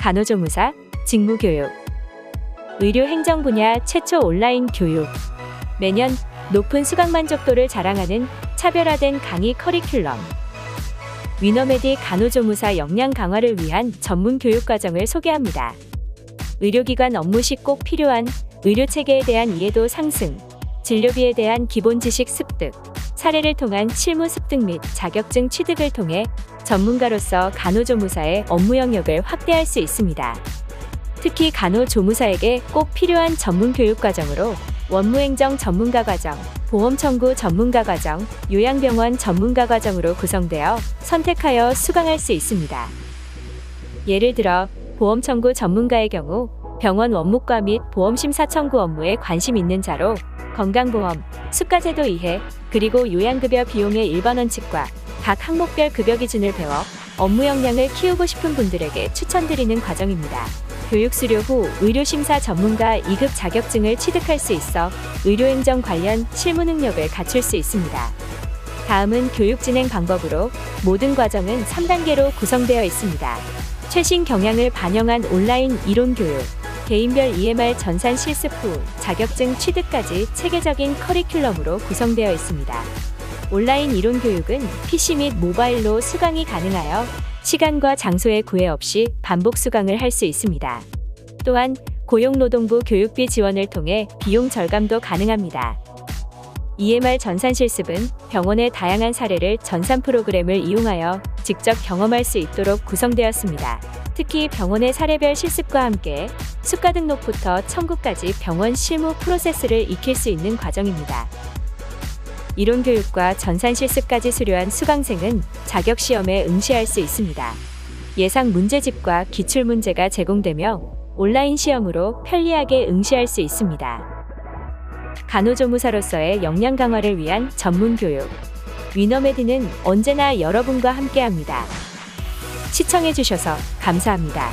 간호조무사, 직무교육, 의료행정 분야 최초 온라인 교육. 매년 높은 수강 만족도를 자랑하는 차별화된 강의 커리큘럼. 위너메디 간호조무사 역량 강화를 위한 전문 교육 과정을 소개합니다. 의료기관 업무 시 꼭 필요한 의료 체계에 대한 이해도 상승, 진료비에 대한 기본 지식 습득, 사례를 통한 실무 습득 및 자격증 취득을 통해 전문가로서 간호조무사의 업무 영역을 확대할 수 있습니다. 특히 간호조무사에게 꼭 필요한 전문 교육 과정으로 원무행정 전문가 과정, 보험 청구 전문가 과정, 요양병원 전문가 과정으로 구성되어 선택하여 수강할 수 있습니다. 예를 들어 보험 청구 전문가의 경우 병원 원무과 및 보험 심사 청구 업무에 관심 있는 자로 건강보험, 수가제도 이해, 그리고 요양급여 비용의 일반 원칙과 각 항목별 급여 기준을 배워 업무 역량을 키우고 싶은 분들에게 추천드리는 과정입니다. 교육 수료 후 의료심사 전문가 2급 자격증을 취득할 수 있어 의료행정 관련 실무 능력을 갖출 수 있습니다. 다음은 교육 진행 방법으로 모든 과정은 3단계로 구성되어 있습니다. 최신 경향을 반영한 온라인 이론 교육, 개인별 EMR 전산 실습 후 자격증 취득까지 체계적인 커리큘럼으로 구성되어 있습니다. 온라인 이론 교육은 PC 및 모바일로 수강이 가능하여 시간과 장소에 구애 없이 반복 수강을 할 수 있습니다. 또한 고용노동부 교육비 지원을 통해 비용 절감도 가능합니다. EMR 전산 실습은 병원의 다양한 사례를 전산 프로그램을 이용하여 직접 경험할 수 있도록 구성되었습니다. 특히 병원의 사례별 실습과 함께 수가 등록부터 청구까지 병원 실무 프로세스를 익힐 수 있는 과정입니다. 이론 교육과 전산 실습까지 수료한 수강생은 자격 시험에 응시할 수 있습니다. 예상 문제집과 기출 문제가 제공되며 온라인 시험으로 편리하게 응시할 수 있습니다. 간호조무사로서의 역량 강화를 위한 전문 교육. 위너메디는 언제나 여러분과 함께합니다. 시청해주셔서 감사합니다.